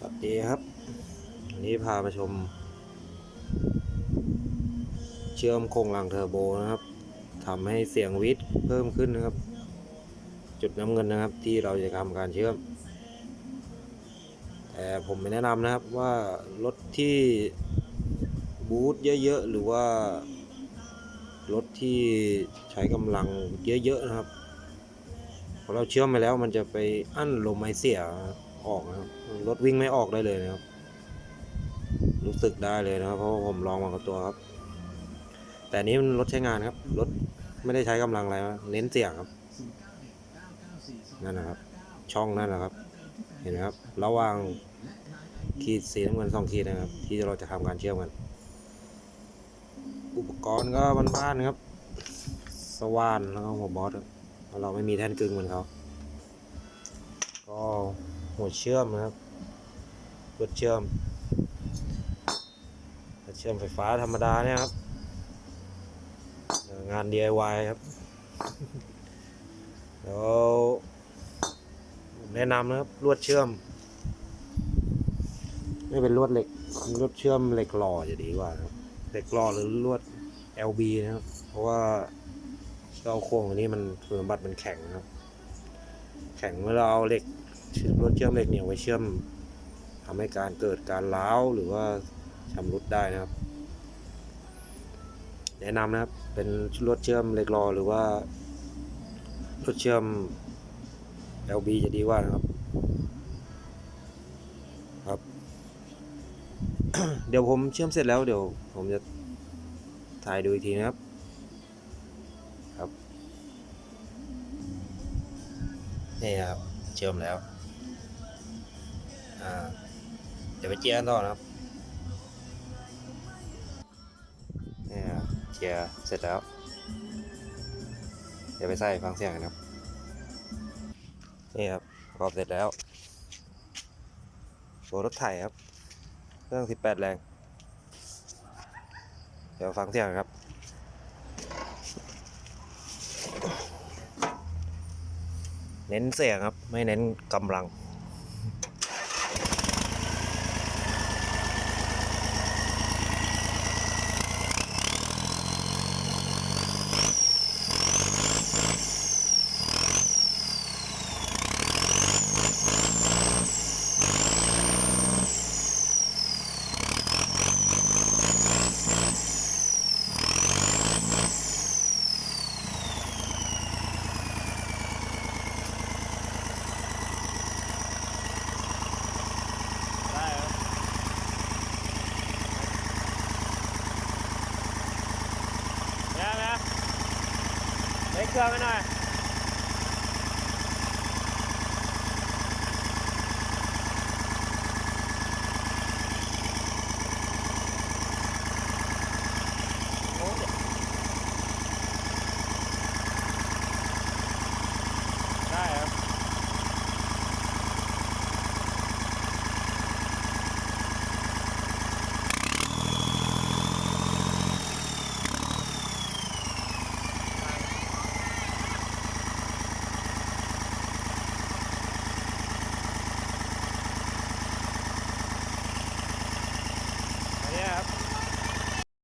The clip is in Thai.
สวัสดีครับวันนี้พามาชม เชื่อมโครงหลังเทอร์โบนะครับทำให้เสียงวิทย์เพิ่มขึ้นนะครับ จุดน้ำเงินนะครับที่เราจะทำการเชื่อม แต่ผมไม่แนะนำนะครับว่ารถที่บูทเยอะๆ หรือว่ารถที่ใช้กำลังเยอะๆนะครับพอเราเชื่อมไปแล้วมันจะไปอั้นลมไอเสีย ออกนะครับรถวิ่งไม่ออกได้เลยนะครับ รู้สึกได้เลยนะครับ เพราะว่าผมลองมากับตัวครับ แต่นี้มันรถใช้งานครับ รถไม่ได้ใช้กำลังอะไรเน้นเสียงครับ นั่นนะครับ ช่องนั่นแหละครับ เห็นไหมครับ ระหว่างขีดสีน้ำเงินสองขีดนะครับ ที่เราจะทำการเชื่อมกัน อุปกรณ์ก็บ้านๆครับ สว่านแล้วก็หัวบอสครับเราไม่มีแท่นกึ่งเหมือนเขาก็ หัวเชื่อมนะครับรถเชื่อมรถเชื่อมไฟฟ้าธรรมดาเนี่ยครับ งาน DIY ครับแล้วผมแนะนำนะครับลวดเชื่อมไม่เป็นลวดเหล็กลวดเชื่อมเหล็กหล่อจะดีกว่าครับเหล็กหล่อหรือลวด LB นะครับ เพราะว่าเจ้าโครงอันนี้มันคุณสมบัติมันแข็งนะครับ แข็งเมื่อเราเอาเหล็ก รวดเชื่อมเหล็กเหนียวไว้เชื่อมทำให้การเกิดการร้าวหรือว่าชำรุดได้นะครับ แนะนำนะครับเป็นรวดเชื่อมเหล็กหล่อหรือว่ารวดเชื่อม LB จะดีกว่านะครับครับ เดี๋ยวผมเชื่อมเสร็จแล้วเดี๋ยวผมจะถ่ายดูอีกทีนะครับครับนี่ครับเชื่อมแล้ว เดี๋ยวไปเจียกันต่อนะครับนี่ครับเจียเสร็จแล้ว เดี๋ยวไปใส่ฟังเสียงกันครับ นี่ครับประกอบเสร็จแล้วตัวรถไถครับ เครื่อง 18 แรง เดี๋ยวฟังเสียงครับ เน้นเสียงครับ ไม่เน้นกำลัง ได้ครับ เนี่ยน